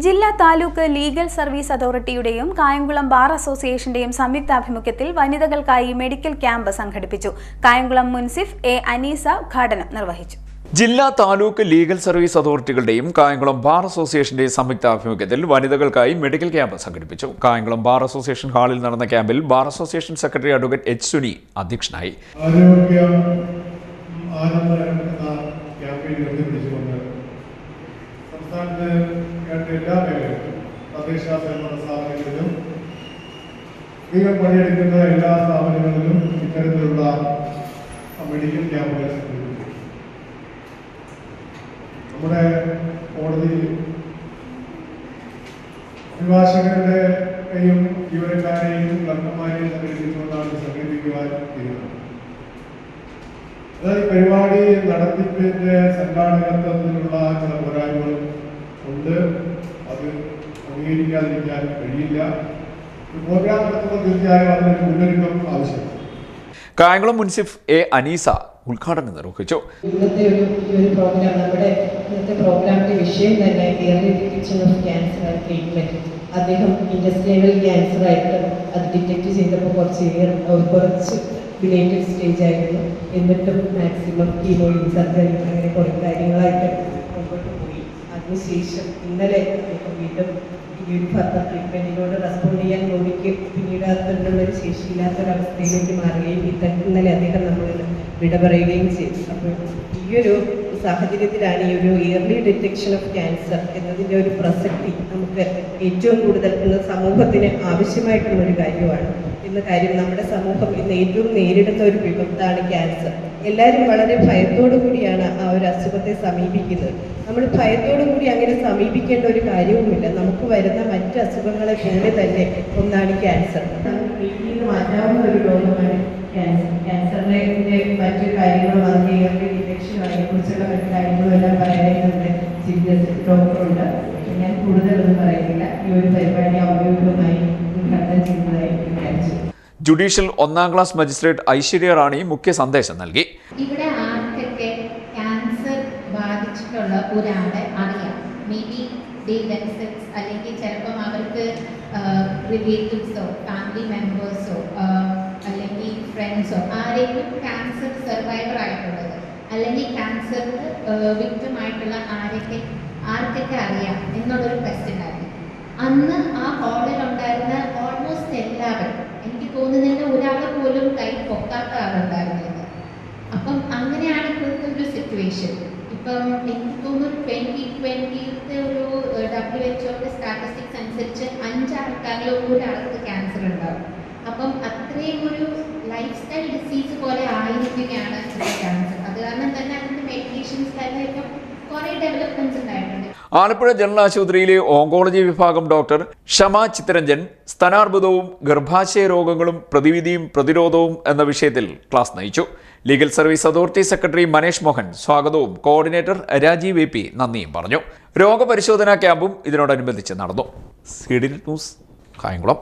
ജില്ലാ taluk legal service അതോറിറ്റിയുടെയും Kayamkulam bar അസോസിയേഷന്റെയും സംയുക്താഭിമുഖ്യത്തിൽ വനിതകൾക്കായി മെഡിക്കൽ ക്യാമ്പ് സംഘടിപ്പിച്ചു. കായംകുളം മുൻസിഫ് എ അനീസ ഉദ്ഘാടനം നിർവഹിച്ചു. ജില്ലാ താലൂക്ക് ലീഗൽ സർവീസ് അതോറിറ്റികളുടെയും കായംകുളം ബാർ അസോസിയേഷന്റെയും സംയുക്ത ആഭിമുഖ്യത്തിൽ വനിതകൾക്കായി മെഡിക്കൽ ക്യാമ്പ് സംഘടിപ്പിച്ചു. കായംകുളം ബാർ അസോസിയേഷൻ ഹാളിൽ നടന്ന ക്യാമ്പിൽ bar association secretary advocate H Suni അധ്യക്ഷനായി. ആരോഗ്യ സംസ്ഥാനത്ത് കേട്ട എല്ലാ മേഖലകളിലും തദ്ദേശ സ്വയംഭരണ സ്ഥാപനങ്ങളിലും നിങ്ങൾ പണിയെടുക്കുന്ന എല്ലാ സ്ഥാപനങ്ങളിലും ഇത്തരത്തിലുള്ള മെഡിക്കൽ ക്യാമ്പുകൾ നമ്മുടെ കോടതിയിൽ അഭിഭാഷകരുടെയും ജീവനക്കാരെയും ക്ലർക്കന്മാരെയും സംഘടിപ്പിച്ചുകൊണ്ടാണ് സംഘടിപ്പിക്കുവാൻ തീരുമാനം ഈ പരിപാടി നടത്തിപ്പിന്റെ സംഘാടകത്വത്തിലുള്ള ചില പോരായ്മകളും ഉണ്ട്. അത് അംഗീകരിക്കാതിരിക്കാൻ കഴിയില്ല. പ്രോഗ്രാം നടത്തുമ്പോൾ തീർച്ചയായും അതിനൊരു മുന്നൊരുക്കം ആവശ്യമാണ്. കായംകുളം മുൻസിഫ് എ അനീസ ഉദ്ഘാടനം നിർവഹിച്ചു. ഇന്നത്തെ ഒരു ഈ ഒരു പ്രോഗ്രാം നമ്മുടെ ഇന്നത്തെ പ്രോഗ്രാമിന്റെ വിഷയം തന്നെ early detection of cancer and treatment അദ്ദേഹം ഇൻഡസ്ട്രിയൽ ക്യാൻസർ ആയിട്ട് അത് ഡിറ്റക്ട് ചെയ്തപ്പോൾ കുറച്ച് കുറച്ച് റിലേറ്റഡ് സ്റ്റേജ് ആയിരുന്നു. എന്നിട്ടും മാക്സിമം കീമോയും സർജറി അങ്ങനെ കുറേ കാര്യങ്ങളായിട്ട് മുമ്പോട്ട് പോയി. അതിനുശേഷം ഇന്നലെ വീണ്ടും ഈ ഒരു ഫർദർ ട്രീറ്റ്മെന്റിനോട് റെസ്പോണ്ട് ചെയ്യാൻ ബോഡിക്ക് പിന്നീട് അതിനുള്ള ഒരു ശേഷിയില്ലാത്തൊരവസ്ഥയിലേക്ക് മാറുകയും ഇന്നലെ അദ്ദേഹം നമ്മൾ വിട പറയുകയും ചെയ്തു. അപ്പോൾ ഈ ഒരു സാഹചര്യത്തിലാണ് ഈ ഒരു ഇയർലി ഡിറ്റക്ഷൻ ഓഫ് ക്യാൻസർ എന്നതിന്റെ ഒരു പ്രസക്തി നമുക്ക് ഏറ്റവും കൂടുതൽ ഇന്ന് സമൂഹത്തിന് ആവശ്യമായിട്ടുള്ള ഒരു കാര്യമാണ്. എന്ന കാര്യം നമ്മുടെ സമൂഹം ഇന്ന് ഏറ്റവും നേരിടുന്ന ഒരു വിപത്താണ് ക്യാൻസർ എല്ലാവരും വളരെ ഭയത്തോടു കൂടിയാണ് ആ ഒരു അസുഖത്തെ സമീപിക്കുന്നത്. നമ്മൾ ഭയത്തോടു കൂടി അങ്ങനെ സമീപിക്കേണ്ട ഒരു കാര്യവുമില്ല. നമുക്ക് വരുന്ന മറ്റ് അസുഖങ്ങളെ പോലെ തന്നെ ഒന്നാണ് ക്യാൻസർ മാറ്റാവുന്ന ഒരു രോഗമാണ് ക്യാൻസർ ക്യാൻസറിന്റെ മറ്റു കാര്യങ്ങളും അതിനെ അതിനെക്കുറിച്ചുള്ള മറ്റു ഡോക്ടറുണ്ട് ഞാൻ കൂടുതലൊന്നും പറയുന്നില്ല ഈ ഒരു പരിപാടി ഔദ്യോഗികമായി ഉദ്ഘാടനം ചെയ്യുന്നതായി വിചാരിച്ചു. ജുഡീഷ്യൽ ഒന്നാം ക്ലാസ് മജിസ്ട്രേറ്റ് ഐശ്വര്യ റാണി മുഖ്യ സന്ദേശം നൽകി. ഇവിടെ ആർക്കൊക്കെ ക്യാൻസർ ബാധിച്ചിട്ടുള്ള ഒരാളെ അറിയാം. മേ ബി ദംസെൽസ് അല്ലെങ്കിൽ ചിലപ്പം അവർക്ക് റിലേറ്റീവ്സോ ഫാമിലി മെമ്പേഴ്സോ അല്ലെങ്കിൽ ഫ്രണ്ട്സോ ആരെങ്കിലും ക്യാൻസർ സർവൈവർ ആയിട്ടുള്ളത് അല്ലെങ്കിൽ ക്യാൻസറിന് വിക്ടിം ആയിട്ടുള്ള ആരൊക്കെ ആർക്കൊക്കെ അറിയാം എന്നുള്ളൊരു ക്വസ്റ്റ്യൻ ആയിരുന്നു അന്ന് ആ ഹാളിൽ ഉണ്ടായിരുന്ന ഓൾമോസ്റ്റ് എല്ലാവരും എനിക്ക് തോന്നുന്നില്ല ഒരാൾ പോലും കൈ പൊക്കാത്ത ആളുണ്ടായിരുന്നില്ല അപ്പം അങ്ങനെയാണ് ഇപ്പോഴത്തെ ഒരു സിറ്റുവേഷൻ ഇപ്പം എനിക്ക് തോന്നുന്നു ട്വന്റി ട്വന്റിയിലത്തെ ഒരു ഡബ്ല്യു എച്ച് ഒയുടെ സ്റ്റാറ്റിസ്റ്റിക്സ് അനുസരിച്ച് അഞ്ചാൾക്കാരിൽ ഒരാൾക്ക് ക്യാൻസർ ഉണ്ടാവും. അപ്പം അത്രയും ഒരു ലൈഫ് സ്റ്റൈൽ ഡിസീസ് പോലെ ആയിരിക്കുകയാണ് ക്യാൻസർ ഉണ്ടായിട്ടുണ്ട്. ആലപ്പുഴ ജനറൽ ആശുപത്രിയിലെ ഓങ്കോളജി വിഭാഗം ഡോക്ടർ ഷമ ചിത്തരഞ്ജൻ സ്തനാർബുദവും ഗർഭാശയ രോഗങ്ങളും പ്രതിവിധിയും പ്രതിരോധവും എന്ന വിഷയത്തിൽ ക്ലാസ് നയിച്ചു. Legal service authority secretary Manesh Mohan സ്വാഗതവും കോർഡിനേറ്റർ രാജീവ് എ പി നന്ദിയും പറഞ്ഞു. രോഗപരിശോധനാ ക്യാമ്പും ഇതിനോടനുബന്ധിച്ച് നടന്നു. C D news Kayamkulam.